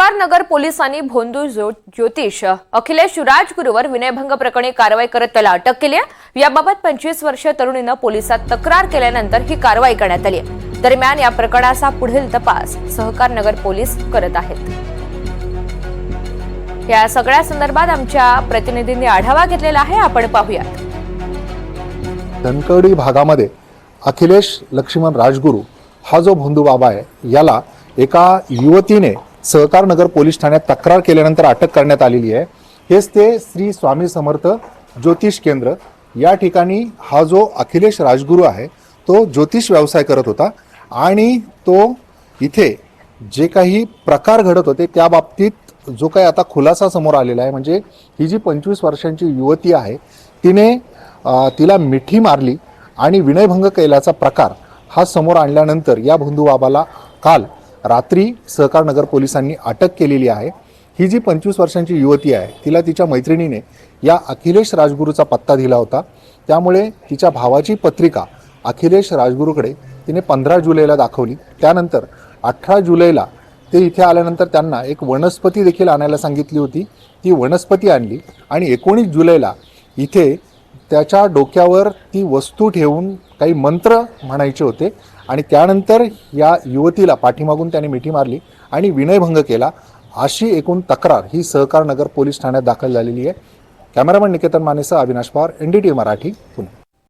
सहकार नगर पोलिसांनी भोंदू ज्योतिष. अखिलेश राजगुरूवर विनयभंग प्रकरणी कारवाई करत त्याला अटक केली आहे. याबाबत पंचवीस वर्ष तरुणीनं पोलिसात तक्रार केल्यानंतर ही कारवाई करण्यात आली आहे. दरम्यान या प्रकरणाचा पुढील तपास सहकार नगर पोलीस करत आहेत. या सगळ्या संदर्भात आमच्या प्रतिनिधींनी आढावा घेतलेला आहे. आपण पाहूयात. धनकवडी भागामध्ये अखिलेश लक्ष्मण राजगुरू हा जो भोंदू बाबा आहे याला एका युवतीने सहकार नगर पोलीस ठाण्यात तक्रार केल्यानंतर अटक करण्यात आलेली आहे. हेच ते श्री स्वामी समर्थ ज्योतिष केंद्र. या ठिकाणी हा जो अखिलेश राजगुरू आहे तो ज्योतिष व्यवसाय करत होता आणि तो इथे जे काही प्रकार घडत होते त्या बाबतीत जो काही आता खुलासा समोर आलेला आहे म्हणजे ही जी पंचवीस वर्षांची युवती आहे तिने तिला मिठी मारली आणि विनयभंग केल्याचा प्रकार हा समोर आणल्यानंतर या बंधू बाबाला काल रात्री सहकार नगर पोलिसांनी अटक केलेली आहे. ही जी पंचवीस वर्षांची युवती आहे तिला तिच्या मैत्रिणीने या अखिलेश राजगुरूचा पत्ता दिला होता. त्यामुळे तिच्या भावाची पत्रिका अखिलेश राजगुरूकडे तिने पंधरा जुलैला दाखवली. त्यानंतर अठरा जुलैला ते इथे आल्यानंतर त्यांना एक वनस्पती देखील आणायला सांगितली होती. ती वनस्पती आणली आणि एकोणीस जुलैला इथे त्याच्या डोक्यावर ती वस्तू ठेवून काही मंत्र म्हणायचे होते. आणि त्यानंतर या युवतीला पाठीमागून त्याने मिठी मारली आणि विनयभंग केला. अशी एकूण तक्रार ही सहकार नगर पोलीस ठाण्यात दाखल झालेली आहे. Cameraman Niketan मानेसह Avinash Pawar N D T Marathi Pune.